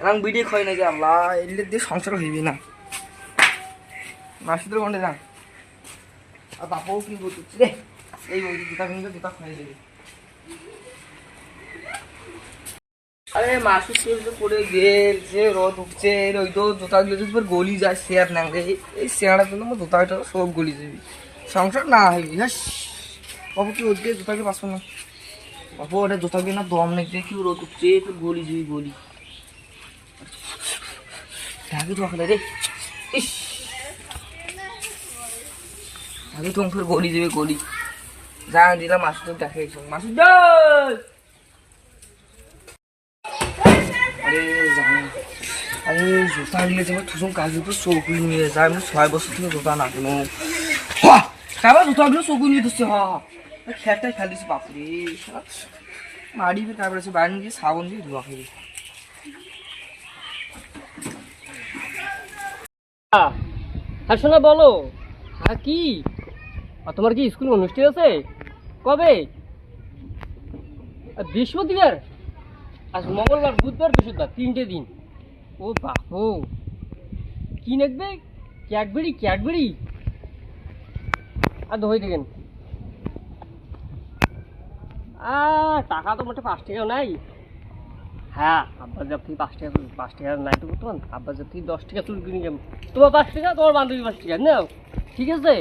এখন বিডে খয় না যে আল্লাহ, এলে দিয়ে সংসার হইবে না। মাসি তো কোনটা যান আর বাপাও কি করতে রে, এই ওই জুতা কিনবে, জুতা খাই দেবে। আরে, মাসু সেগুলো পড়ে গেল যে রদ উঠছে ওই তো জুতা গুলো যদি গলি যায়, শেয়ার না এই শেয়ারের জন্য আমার জুতাটা সব গলি যাবি। সংসার না হইবি হ্যাঁ বাবু কি ওদিকে জুতাকে পাসবো না। বাবু ওটা জুতাকে না দম নেই দেখি রোদ উঠছে তো গলি যাবি, গলি। ঢাকি তো রে। ইস। আগে তুমি ফের গলি দেবে গলি যা দিলাম, মাসুদ দেখে মাসুদ আরে, জানো। আরে, জুতা নিয়ে যাব তুসুম কাজে তো চৌকুই নিয়ে যায়। আমি ছয় বছর থেকে জুতা না কোনো। কাবার জুতাগুলো চৌকুই নিয়ে দিচ্ছে হ খেয়ারটাই ফেলিস বাপরে। মারি কাবার বাইরে গিয়ে সাবন দিয়ে ধোয়া খাবি হ্যাঁ শোনা, বলো হ্যাঁ কি? তোমার কি স্কুল অনুষ্ঠান আছে কবে? বৃহস্পতিবার? আজ মঙ্গলবার, বুধবার, বৃহস্পতিবার, তিনটে দিন। ও বাপো, কি নেকবে? Cadbury Cadbury? আর দই দেখেন। আ, টাকা তো মোটে পাঁচ টাকাও নাই। হ্যাঁ আব্বার জাব থেকে পাঁচ টাকা পাঁচ টাকা নাই তো বর্তমান আব্বার জাব থেকে দশ টাকা চুরি কিনে যাব তোমার পাঁচ টাকা তোমার বান্ধবী পাঁচ টাকা নাও। ঠিক আছে?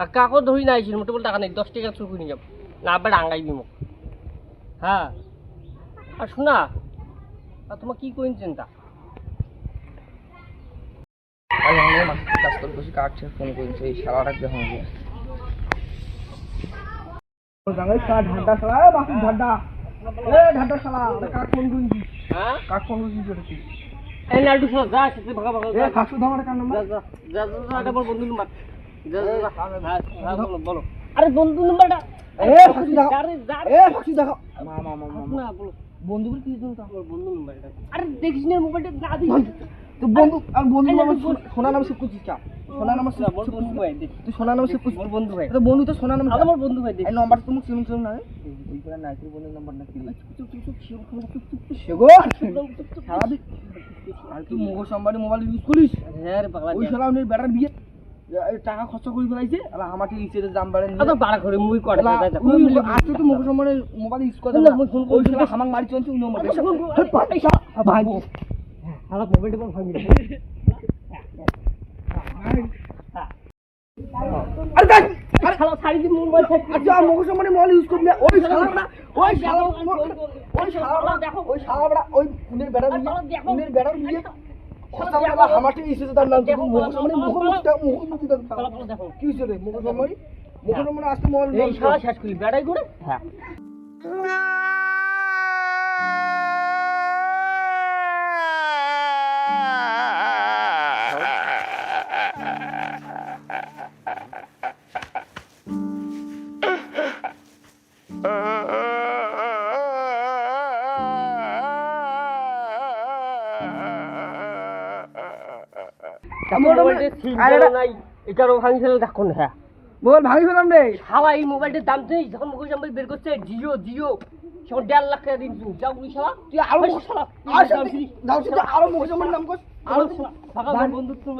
আর কাকর ধরি নাই ছিল মোটামুটি টাকা নেই দশ টাকা চুরি কিনে যাব না আব্বার আঙ্গাই দিব হ্যাঁ। আর শোনা আর তোমার কি করেন চিন্তা? কাজ করে বসে কাটছে ফোন করেছে এই শালাটা যখন মাসুদ ঢাড্ডা হ্যাঁ? বন্ধু নাম্বার। যা যা যা। বলো বলো। আরে বন্ধু নাম্বারটা। এ ফাঁসু দেখো। আরে যা এ ফাঁসু দেখো। মা মা মা মা না বলো। বন্ধু বলে কি জানো আমার বন্ধু নাম্বারটা। আরে দেখিস না মোবাইলটা তো বন্ধু আর বন্ধু নাম সোনা নাম সোনা নাম বন্ধু ভাই তুই সোনা নাম সেভ করছিস বন্ধু ভাই তো বন্ধু তো সোনা নাম বন্ধু ভাই এই নাম্বার তুমি না এই তুই বন্ধু নাম্বার না কি সেগো সারাদিন আর তুই মুখ সম্বারে মোবাইল ইউজ করিস হ্যাঁ রে পাগলা ওই শালা উনি বেটার বিয়ে টাকা খরচ করে ফেলাইছে আর আমাকে নিচে দাম বাড়ে আরে বাড়া করে মুই করে যা যা আজকে তো মুখ সম্মানে মোবাইল ইউজ করে না, ওই শালা। হামাক মারি চলছে উনি মরে আচ্ছা, ফোন কর। ভাই আরে মোবাইলটা বল ভাঙি আরে দেখ আরে খালা ছাড়ি দি মোবাইল ছাড়ি আচ্ছা মুখ মোবাইল ইউজ করবি ওই দেখো। বলা আমাকে ইসে তার নাম দেখো, দেখো কি রে? সম্মানে আসতে মোবাইল এই শালা শেষ বেড়াই করে হ্যাঁ। নাই এটারও ভাঙি ফেলে দেখো না হ্যাঁ মোবাইল ভাঙি ফেলাম রে শালা এই মোবাইলটার দাম তুই যখন মুকেশ আম্বানি বের করছে জিও জিও সেখন দেড় লাখ টাকা দিন তুই যাও উনি শালা তুই আরও শালা দাও তুই আরও মুখ নাম কর ফাঁকা মুখ মুখ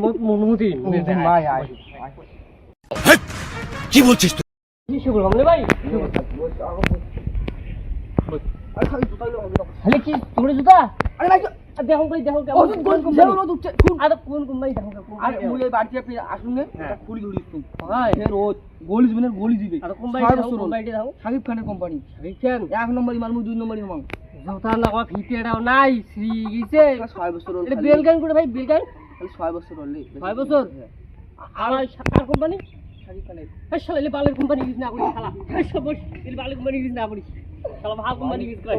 মুখ মুখ কি বলছিস তুই? শিকড় খাম নে ভাই? খালি জুতা? দিলে হবে না হলে কি তোমরা জুতা আরে না দেখো ভাই দেখো কোন কোম্পানি রোদ উঠছে? শুন। আরে কোন কোম্পানি দেখো আরে মুই এই আপনি আসুন নে। ফুলি ধরিস ভাই এ রোদ গলি দিবেন গলি দিবে আর কোম্পানি ছয় দেখো বছর কোম্পানি দেখো সাকিব খানের কোম্পানি দেখছেন এক নম্বর মাল মুই দুই নম্বর মাল। জুতা না ফিতে এটাও নাই শ্রী গেছে ছয় বছর রোদ এটা খালি। বেলগান করে ভাই বেলগান ছয় বছর হলে ছয় বছর? আর কোম্পানি? শালা বালের কোম্পানি ইউজ না করিস শালা। বালের কোম্পানি ইউজ না করিস। শালা ভালো কোম্পানি ইউজ করে।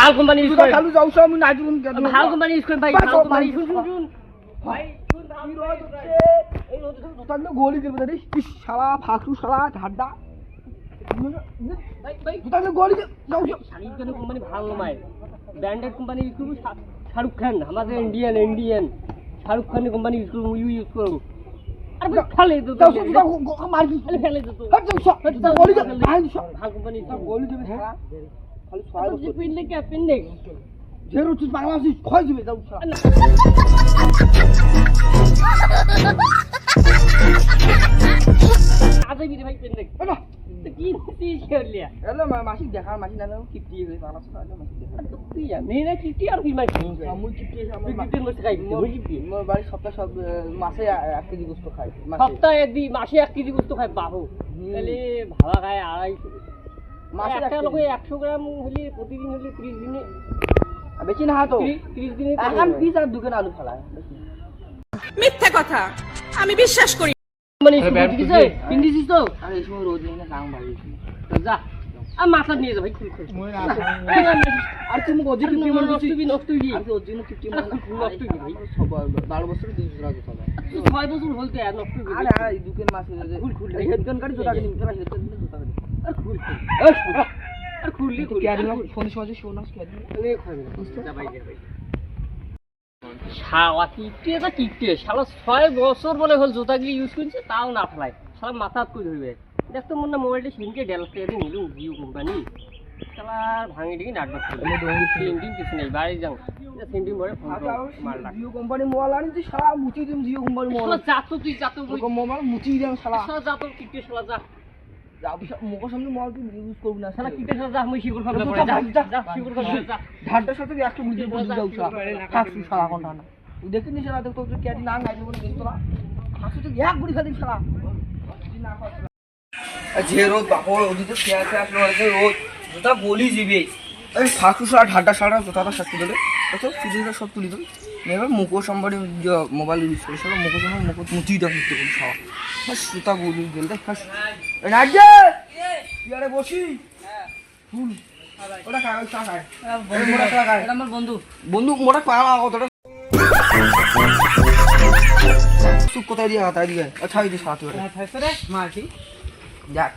ভালো কোম্পানি ইউজ করে। খালু যাও আমি না জীবন ভালো কোম্পানি ইউজ করে ভাই বাস, কোম্পানি শুন শুন ভাই শুন ভালো কোম্পানি use এই রোদে জুতাগুলো গলি দেবে রে শালা ফাকু শালা ঢাড্ডা জুতাগুলো গলি যাও যাও শাড়ির কোম্পানি ভালো শাহরুখ খান আমাদের ইন্ডিয়ান ইন্ডিয়ান শাহরুখ খানের কোম্পানি ইউজ করব ইউ ইউজ করব ফেলে তো ফেলে তো খালি বাংলা খয় দিবে যাও আজই বিরে ভাই কি মাসি দেখা মাসি না কিপটি বাংলা ছড়া মাসি দেখা তুই নেই না কিটি আর কি মাই আমুল কিপটি আমার তুই কিটির খাই তুই কিটি আমার বাড়ির সপ্তাহ সব মাসে এক কেজি গোস্ত খাই সপ্তাহে দি মাসে এক কেজি গোস্ত খায় বাহু। তাহলে ভাবা খায় আড়াইশো। মাসে একটা। লোকে একশো গ্রাম হলে প্রতিদিন হলে ত্রিশ দিনে বেশি না তো। ত্রিশ- দিনে এখন পিস আর দুখানে আলু ফালায়। মিথ্যে কথা। আমি বিশ্বাস করি মানে আরে তো আর এই সময় নেই না যা আর মাথা নিয়ে যা ভাই খুল আর তুমি মনে করছিস নষ্ট আর ওর জন্য মনে খুব নষ্ট ভাই বছর দুই বছর আগে তুই ছয় বছর বলতে আর নষ্ট হবি আরে আরে এই দুকেন মাসে খুল, খুল। হেডগান কাটি জোতা কিনি তোরা হেডগান কিনে জোতা কিনি আর খুল খুল। এই আর খুললি খুল কে আদিন ফোন সহজে শোনাস কে অনেক হবে না যা ভাই যা ভাই। শালা কিকটে এটা কিকটে শালা ছয় বছর বলে হল জুতাগুলি ইউজ করছে তাও না ফেলায়। শালা মাথা করে ধরবে। দেখতো মনে মোবাইলটা সেদিনকে ডেল থেকে নিলুম জিও কোম্পানি শালা ভাঙি আমি ডঙ্গি সেন্টিং কিছু নেই বাড়ি যাও। সেন্টিং ভরে ফোন আচ্ছা জিও কোম্পানি মোবাইল আনি তুই মুচি দিম জিও কোম্পানি মোবাইল। শালা যাতো তুই যাতো বই মোবাইল মুচি দিম শালা। শালা যাতো কিকটে শালা যা যা। মুখের সামনে মোবাইল তুই ইউজ করবি না শালা শালা কিকটে শালা যা পড়ে সাথে যাও না কে না বলে না হাসু তো এক গুড়ি খাদিম শালা যে রোদ বাপর খেয়া খেয়া আসলো রোদ ফাঁকু সারা সারা সাথে দিলে তো সব তুলি দিল এবার মুখো সম্বারে মোবাইল ইউজ করে সব মুখো সম্বার মুখো মুচি কোনো জোতা গলি গেল রাজ্যে ইয়ারে বসি। ফুল। ওটা খায় ওই চা খায় ওই মোটা চা খায় আমার বন্ধু। বন্ধু মোটা পাওয়া কতটা? সুখ কোথায় দিয়ে হাতায় দিয়ে? আচ্ছা যে সাথে যাক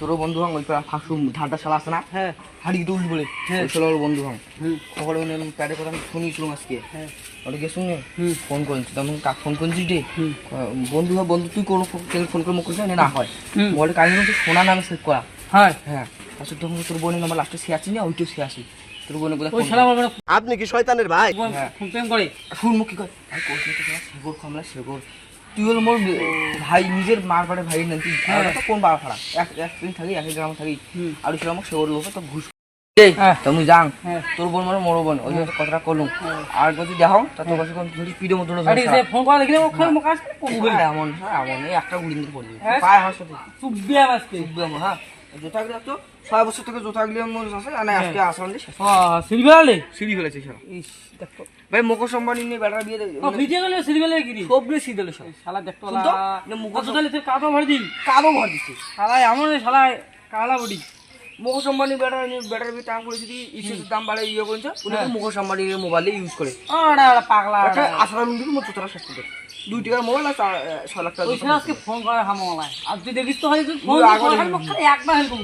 তোরও বন্ধু হং ওই ফাঁসু ধারটা শালা আছে না? হ্যাঁ। হাড়ি দুল বলে। হ্যাঁ। ওই শালা ওর বন্ধু হং হুম। সকালে ওই নিলাম কথা আমি শুনিয়েছিলাম আজকে। হ্যাঁ। ওটা গিয়ে শুনে ফোন করেছি। তখন কাক ফোন করেছিস রে? বন্ধু হয় বন্ধু তুই কোনো ফোন করে মুখ না না হয়। বলে কাহিনী হচ্ছে সোনা নামে সেভ করা। হ্যাঁ। হ্যাঁ। আসলে তখন তোর বোনের নাম্বার লাস্টে সে আছি না? ওইটাও সে আসি তোর বোনের বোধহয় ওই শালা আপনি কি শয়তানের ভাই? হ্যাঁ। ফোন করে। ফুল মুখ কি কর ভাই সেগর সেগর তুই হল মোর ভাই নিজের মার বাড়ে ভাই না তুই হ্যাঁ। কোন বাড়া ফাড়া? এক এক থাকি এক গ্রাম থাকি। আর আমার সেগর লোক তো ঘুষ হ্যাঁ। তুমি যাং। হ্যাঁ। তোর বোন মানে মোর বোন ওই জন্য কথাটা করলুম আর যদি দেখাও তা তোর কাছে কোন ধরি পিড়ে মতো সে ফোন করে দেখলে ওখানে মুখ আসবে এমন হ্যাঁ এমন এই একটা গুলি পড়বে হ্যাঁ। পায়ে আমার সাথে চুববে আজকে উঠবে আমার হ্যাঁ। জোতা গিয়ে তো ছয় বছর থেকে জোতা গিয়ে মোর আছে আর আজকে আসলাম যে শেষ। সিলভারে সিঁড়ি ফেলেছে ইস দেখো। ভাই মুখোশ সম্বানি নিয়ে বেটার বিয়ে দেবে। ভিডিও গেলে সিলভারে গিরি। সবগুলো সিঁড়ি সব। শালা দেখতো? না মুখোশ তাহলে তুই কাটো ভরে দিন কালো ভর দিচ্ছে শালা এমন শালা কালা বডি। মুখোশ আম্বানি ব্যাটার ব্যাটার বি দাম করেছি দি ইসের দাম বাড়ে ইয়ে করেছে। উনি তো মুখোশ আম্বানির মোবাইলে ইউজ করে। ওরা পাগলা একটা আসার মিনিট মতো তোরা শেষ করে দুই টাকার মোবাইল আর ছ লাখ টাকা আজকে ফোন করে হামলায়। আর তুই দেখিস তো হয় ফোন করে একবার হেলকুম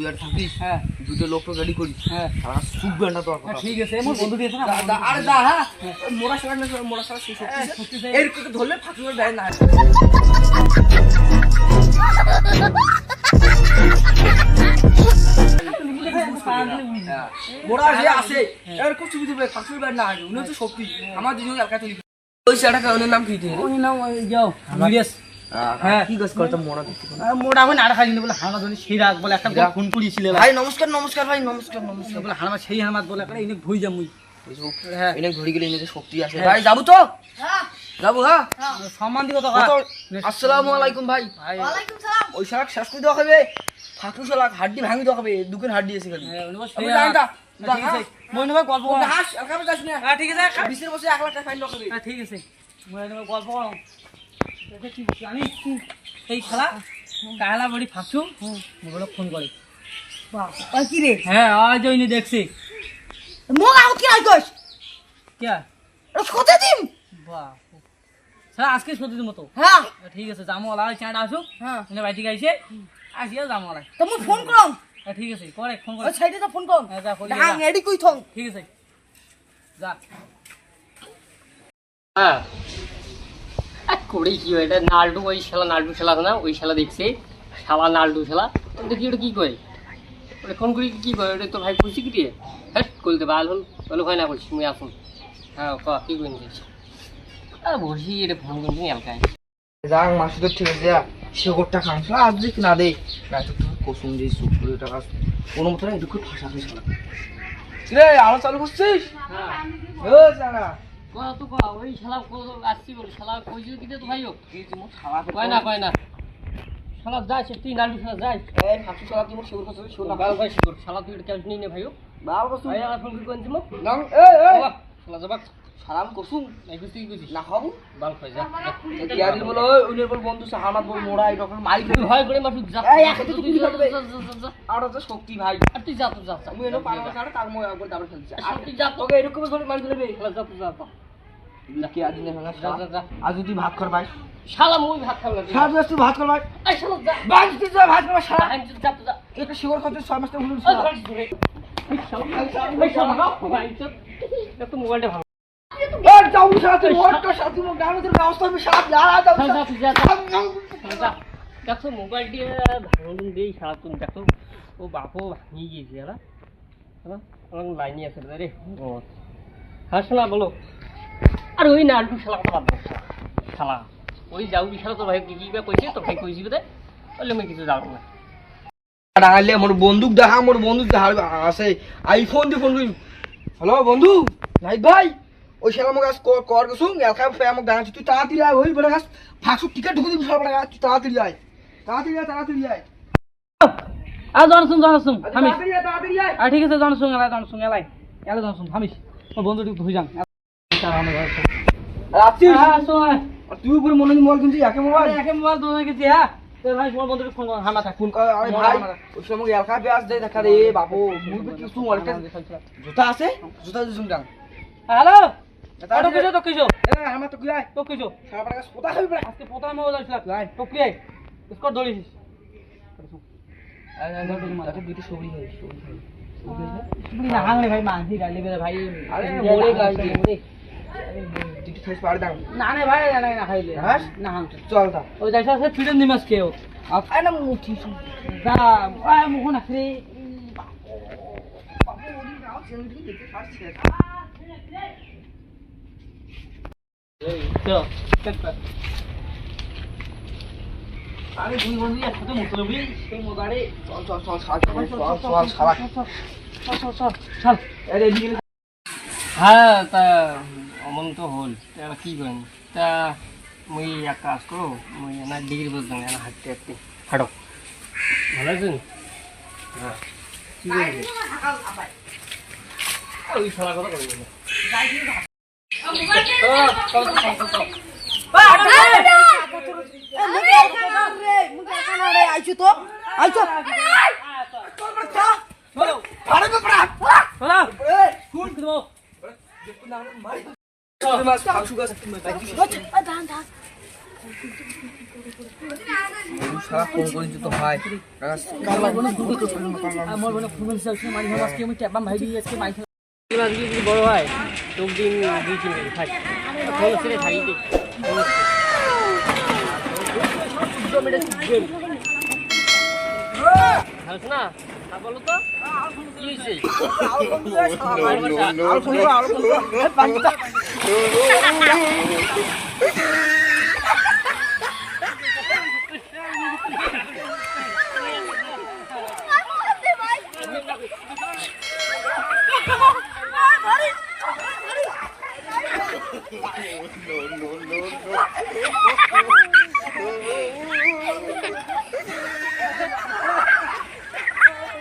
তুই আর থাকিস? হ্যাঁ। দুটো লোক তো রেডি করিস। হ্যাঁ। আর তোর কথা ঠিক আছে আমার বন্ধু দিয়েছে না দা- দা- আরে দা হ্যাঁ। মোড়া সারা না মোড়া সারা শেষ হ্যাঁ, হচ্ছে। সত্যি এর থেকে ধরলে ফাঁকি করে দেয় না। মোড়া যে আছে এর খুব সুবিধা ফাঁকি করে না উনি শক্তি। আমার দুজন এলাকা ওই সেটা কারণের নাম কি ওই নাম যাও মিরিয়াস হ্যাঁ। কি গাছ করতে মোড়া দিচ্ছি মোটা এখন আর খাইনি বলে হামা ধরে সেই রাগ বলে একটা ফোন করিছিল ভাই নমস্কার নমস্কার ভাই নমস্কার নমস্কার। বলে হামা সেই হামাত বলে একটা ভুই যামুই। হ্যাঁ। এনে ঘড়ি গেলে এনেতে শক্তি আছে। ভাই যাব তো? যাব হ্যাঁ? সম্মান দিব তো আসসালামু আলাইকুম ভাই। ওই শালাক শেষ করে দেওয়া হবে। ফাঁকু শালাক হাড্ডি ভাঙি দেওয়া হবে। দুকের হাড্ডি ঠিক আছে। হ্যাঁ। গল্প। হ্যাঁ ঠিক আছে বিশের বসে এক লাখ টাকা ফাইন দেওয়া হবে। ঠিক আছে। গল্প এই খেলা কাহলা বড়ি ফাঁসু মোবাইল ফোন করে। কি রে? হ্যাঁ আজ ওইনি দেখছি। মোক আগত কি আই কইস কে? সতে দিম? বাহ স্যার আজকে সত্যি মতো হ্যাঁ। ঠিক আছে যামো ওলা চাঁড়া আসুক হ্যাঁ। এনে বাইটি গাইছে আসিয়া যামো ওলা তো মই ফোন করম। ঠিক আছে করে ফোন করে। ওই সাইডে তো ফোন করম। হ্যাঁ, যা, করি, হ্যাঁ এডি কই থং? ঠিক আছে যা। হ্যাঁ। করি কি হয়? এটা নালডু ওই শালা নালডু খেলা আছে না? ওই খেলা দেখছে শালা নালডু খেলা তো দেখি ওটা কি কয়? ওটা ফোন করি কি কয়? ওটা তো ভাই কইছি কি দিয়ে হ্যাঁ কইতে বাল হল। বলে ভয় না করছি মুই আসুন। হ্যাঁ ক কি দিচ্ছি আর বসি এটা ফোন করছি এলাকায় যাক মাসি তো ঠিক আছে যা। শেকড়টা শালা আজ দেখি না দে না তো কসুম দিয়ে সুপ করে টাকা কোনো মতো না এটুকু ফাঁসা শালা। রে আলো চালু করছিস? হ্যাঁ। ও শালা কয় তো ক ওই শালা আসছি বলে শালা কইছি কি তো ভাই মোর শালা কয় না কয়। না। শালা যাই সে যাই এই ফাঁসু শালা করছিস না। ভাই শালা তুই এটা ক্যাশ নিয়ে নে ভাই কি কোন দিমো নাম এই এই। শালা যাবাক সালাম কসুম না খাব বাল খাই যা। যা। ইয়ারি বলো ওই উনি বল বন্ধু সাহানাত বল মোড়া এরকম মাইক ভয় করে যা। এই, একে তো তুই যা। আর তো শক্তি ভাই। আর তুই যা তুই যা। আমি এনো পাগল ছাড়া তার মই একবার ডাবল খেলছি। আর তুই যা তো। তোকে এরকম করে মারি দিলে শালা যা যা তো। কি আদিন ভাঙা যা, যা, যা। আজ তুই ভাত কর ভাই শালা মুই ভাত খাব না। দিন তুই ভাত কর ভাই এই শালা যা। ভাই তুই যা ভাত কর সারা ভাই, যা যা। এটা শিওর করতে ছয় মাস থেকে হলো ওই ঘর ধরে। এই শালা, এই শালা, ভাই, মোবাইলটা দেখো মোবাইল দিয়ে ভাঙন সারা তুমি দেখো ও বাপও ভাঙিয়ে গিয়েছে এরা। আমার লাইনে আছে রে? হ্যাঁ শোনা বলো। আর ওই নালটু শালা কথা বাদ শালা। শালা ওই যাও বিশাল তোর ভাই কি কি বা কইছে তোর ভাই কইছি বোধ বললে আমি কিছু জানো না। ডাঙালে মোর বন্দুক দেখা মোর বন্দুক দেখা আছে আইফোন দিয়ে ফোন করি। হ্যালো বন্ধু? নাইট ভাই? ওই শালা মোক আজ কর গেছুম এলকা ফে আমাক গান তুই তাড়াতাড়ি আয় ওই বড় গাছ ফাঁকসু টিকেট ঢুকে দিবি গাছ তুই তাড়াতাড়ি আয়। তাড়াতাড়ি আয় তাড়াতাড়ি আয়। আর জানছুন জানছুন থামিস। আর ঠিক আছে জানছুন এলাই জানছুন এলাই এলাই জানছুন থামিস। ও বন্ধু একটু ধুই যান। রাত্রি হ্যাঁ তুই উপরে মনে মোবাইল কিনছি একে মোবাইল একে মোবাইল ধরে গেছি হ্যাঁ। অনেকটা জুতা আছে? জুতা হ্যালো? তো কিছো তো কিছো এ আমার কিছো খাবি আজকে কি আই তাকে হয় হয় না হাঙ্গরে ভাই মানছি গালি করে ভাই আরে মোরে গাছ মোরে দুইটা থাইস পাড় দাও না না ভাই না না খাইলে হ্যাঁ? না হাং চল তা ওই যাইছা সে ফিডেন দিমাস কেও আয় না মুঠি যা আয় মুখ না রে চল চেক কর আরে দুই বন্ধু হ্যাঁ তা অমন তো হল তা কি করেন তা মুই এক কাজ করো মুই না ডিগ্রি বলতাম না হাঁটতে হাঁটতে হাঁটো ভালো আছেন হ্যাঁ কি করবেন ওই খেলা কথা করবেন আইছো তো আইছো আরে বড় হয় তোর দিন